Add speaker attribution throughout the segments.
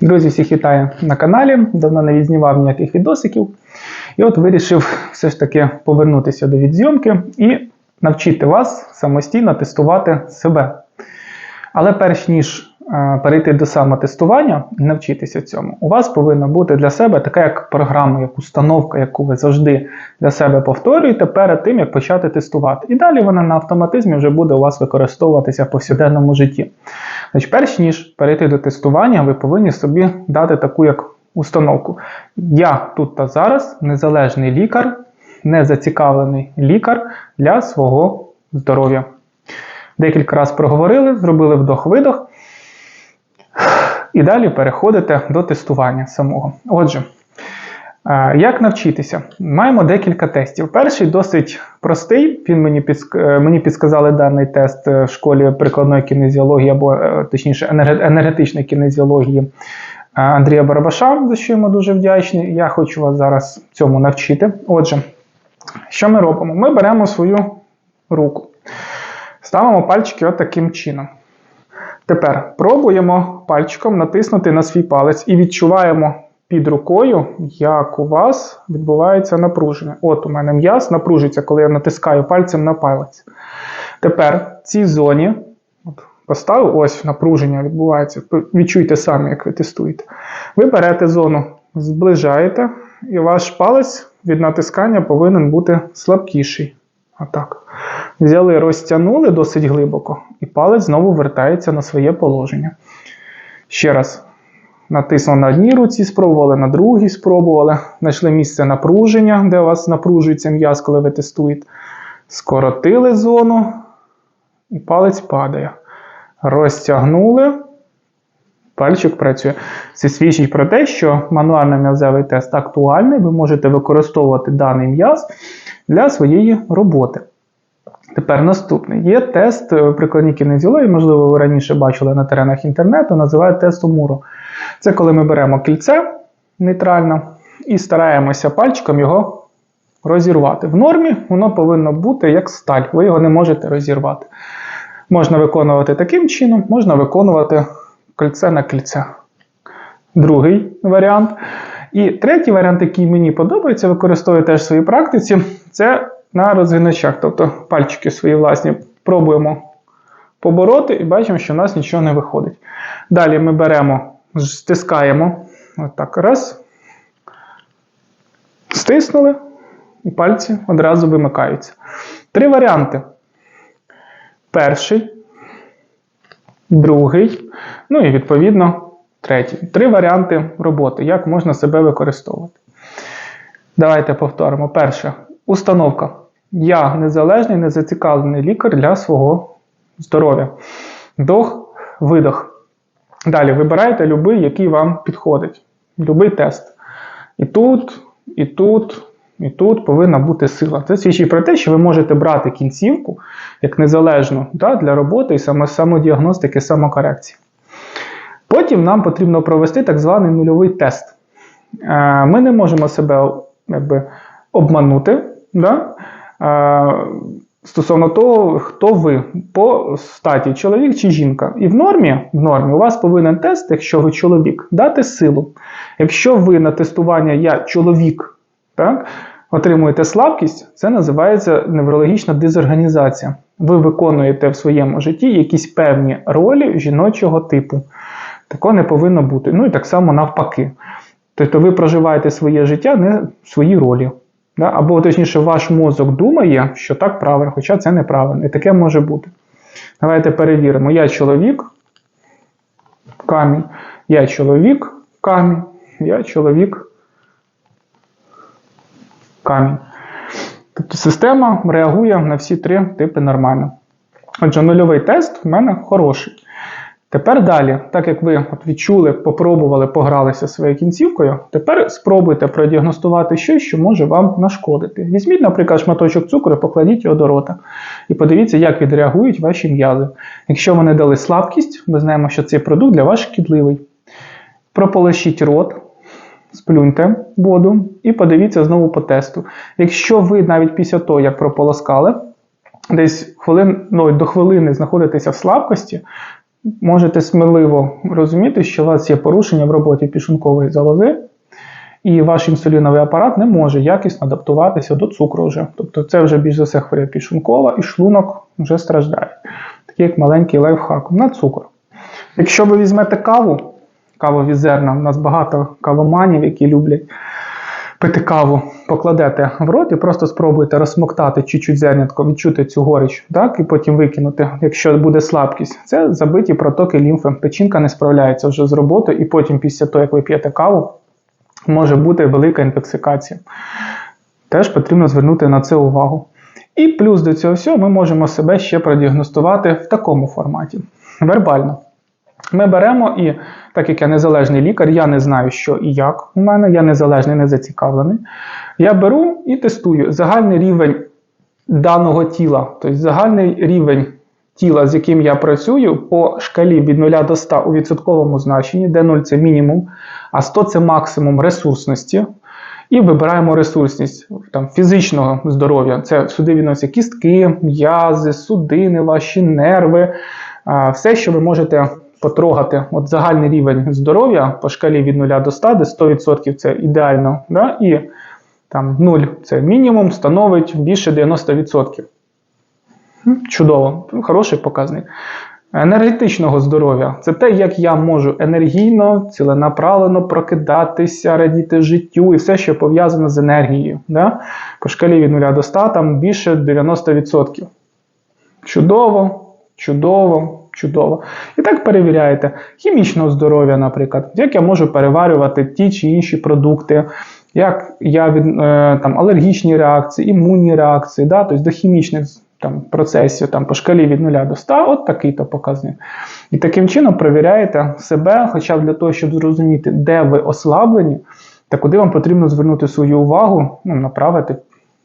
Speaker 1: Друзі, всіх вітаю на каналі. Давно не відзнімав ніяких відосиків. І от вирішив все ж таки повернутися до відзйомки і навчити вас самостійно тестувати себе. Але перш ніж перейти до самотестування і навчитися цьому, у вас повинна бути для себе така як програма, як установка, яку ви завжди для себе повторюєте перед тим, як почати тестувати. І далі вона на автоматизмі вже буде у вас використовуватися в повсякденному житті. Значить, перш ніж перейти до тестування, ви повинні собі дати таку як установку. Я тут та зараз незалежний лікар, незацікавлений лікар для свого здоров'я. Декілька разів проговорили, зробили вдох-видох. І далі переходите до тестування самого. Отже, е, як навчитися? Маємо декілька тестів. Перший досить простий. Він мені підск... е, мені підсказали даний тест е, в школі прикладної кінезіології, або точніше енергетичної кінезіології Андрія Барабаша, за що йому дуже вдячний. Я хочу вас зараз цьому навчити. Отже, що ми робимо? Ми беремо свою руку, ставимо пальчики от таким чином. Тепер пробуємо пальчиком натиснути на свій палець і відчуваємо під рукою, як у вас відбувається напруження. От у мене м'яз напружується, коли я натискаю пальцем на палець. Тепер в цій зоні, от, поставив, ось напруження відбувається. Відчуйте самі, як ви тестуєте. Ви берете зону, зближаєте, і ваш палець від натискання повинен бути слабкіший. Отак. Взяли, розтягнули досить глибоко, і палець знову вертається на своє положення. Ще раз. Натиснули на одній руці, спробували, на другій спробували. Знайшли місце напруження, де у вас напружується м'яз, коли ви тестуєте. Скоротили зону, і палець падає. Розтягнули. Пальчик працює. Це свідчить про те, що мануально-м'язевий тест актуальний, ви можете використовувати даний м'яз для своєї роботи. Тепер наступний. Є тест е, в кінезіології, можливо, ви раніше бачили на теренах інтернету, називають тестом Муру. Це коли ми беремо кільце нейтрально і стараємося пальчиком його розірвати. В нормі воно повинно бути як сталь, ви його не можете розірвати. Можна виконувати таким чином, можна виконувати кільце на кільце. Другий варіант. І третій варіант, який мені подобається, використовую теж в своїй практиці, це на розгиначах. Тобто пальчики свої власні пробуємо побороти і бачимо, що в нас нічого не виходить. Далі ми беремо, стискаємо. Отак, раз. Стиснули, і пальці одразу вимикаються. Три варіанти. Перший, другий, ну і відповідно третій. Три варіанти роботи, як можна себе використовувати. Давайте повторимо. Перше. Установка. Я незалежний, незацікавлений лікар для свого здоров'я. Вдох, видох. Далі вибирайте будь-який, який вам підходить. Любий тест. І тут, і тут, і тут повинна бути сила. Це свідчить про те, що ви можете брати кінцівку як незалежну да, для роботи і самодіагностики, самокорекції. Потім нам потрібно провести так званий нульовий тест. Е, Ми не можемо себе якби, обманути да? Стосовно того, хто ви по статі, чоловік чи жінка. І в нормі, в нормі у вас повинен тест, якщо ви чоловік, дати силу. Якщо ви на тестування я чоловік, так, отримуєте слабкість, це називається неврологічна дезорганізація. Ви виконуєте в своєму житті якісь певні ролі жіночого типу. Такого не повинно бути. Ну і так само навпаки. Тобто ви проживаєте своє життя не в своїй ролі. Да? Або, точніше, ваш мозок думає, що так правильно, хоча це неправильно. І таке може бути. Давайте перевіримо. Я чоловік, камінь. Я чоловік, камінь. Я чоловік, камінь. Тобто система реагує на всі три типи нормально. Отже, нульовий тест в мене хороший. Тепер далі, так як ви от відчули, попробували, погралися своєю кінцівкою, тепер спробуйте продіагностувати щось, що може вам нашкодити. Візьміть, наприклад, шматочок цукру, покладіть його до рота і подивіться, як відреагують ваші м'язи. Якщо вони дали слабкість, ми знаємо, що цей продукт для вас шкідливий. Прополощіть рот, сплюньте воду і подивіться знову по тесту. Якщо ви навіть після того, як прополоскали, десь хвилин, ну, до хвилини знаходитеся в слабкості, можете сміливо розуміти, що у вас є порушення в роботі пішункової залози, і ваш інсуліновий апарат не може якісно адаптуватися до цукру вже. Тобто це вже більш за все хворя пішункова, і шлунок вже страждає. Такий як маленький лайфхак на цукор. Якщо ви візьмете каву, кавові зерна, у нас багато кавоманів, які люблять пити каву, покладете в рот і просто спробуйте розсмоктати чуть-чуть зернятко, відчути цю горіч, так, і потім викинути, якщо буде слабкість. Це забиті протоки лімфи. Печінка не справляється вже з роботою, і потім, після того, як ви п'єте каву, може бути велика інтоксикація. Теж потрібно звернути на це увагу. І плюс до цього всього ми можемо себе ще продіагностувати в такому форматі вербально. Ми беремо і, так як я незалежний лікар, я не знаю, що і як у мене, я незалежний, не зацікавлений. Я беру і тестую загальний рівень даного тіла, тобто загальний рівень тіла, з яким я працюю, по шкалі від 0 до 100 у відсотковому значенні, де 0 це мінімум, а 100 це максимум ресурсності. І вибираємо ресурсність там, фізичного здоров'я. Це сюди відносяться кістки, м'язи, судини, ваші нерви, все, що ви можете потрогати. От загальний рівень здоров'я по шкалі від 0 до 100, де 100% це ідеально, да? і там 0 це мінімум, становить більше 90%. Чудово, хороший показник. Енергетичного здоров'я це те, як я можу енергійно, ціленаправлено прокидатися, радіти життю і все, що пов'язано з енергією. Да? По шкалі від 0 до 100 там більше 90%. Чудово, чудово, чудово. І так перевіряєте хімічного здоров'я, наприклад, як я можу переварювати ті чи інші продукти, як я від е, там, алергічні реакції, імунні реакції, да? тобто до хімічних там, процесів там, по шкалі від 0 до 100, от такий то показник. І таким чином перевіряєте себе, хоча б для того, щоб зрозуміти, де ви ослаблені, та куди вам потрібно звернути свою увагу, ну, направити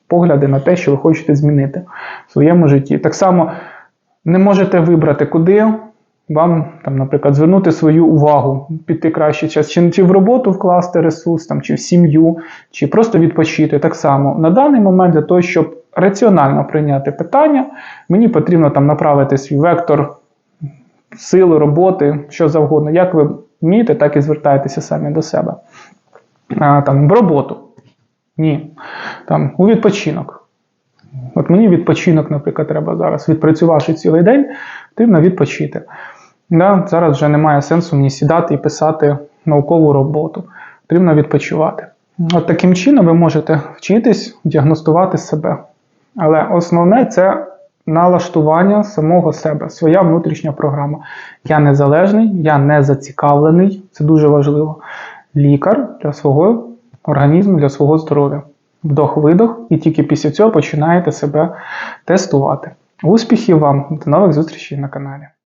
Speaker 1: погляди на те, що ви хочете змінити в своєму житті. Так само не можете вибрати, куди вам, там, наприклад, звернути свою увагу, піти краще час, чи, чи в роботу вкласти ресурс, там, чи в сім'ю, чи просто відпочити. Так само на даний момент для того, щоб раціонально прийняти питання, мені потрібно там направити свій вектор сили, роботи, що завгодно. Як ви вмієте, так і звертаєтеся самі до себе. А, там, в роботу. Ні. Там, у відпочинок. От мені відпочинок, наприклад, треба зараз. Відпрацювавши цілий день, потрібно відпочити. Да? Зараз вже немає сенсу мені сідати і писати наукову роботу. Потрібно відпочивати. От таким чином ви можете вчитись діагностувати себе. Але основне це налаштування самого себе, своя внутрішня програма. Я незалежний, я не зацікавлений, це дуже важливо. Лікар для свого організму, для свого здоров'я. Вдох-видох, і тільки після цього починаєте себе тестувати. Успіхів вам! До нових зустрічей на каналі.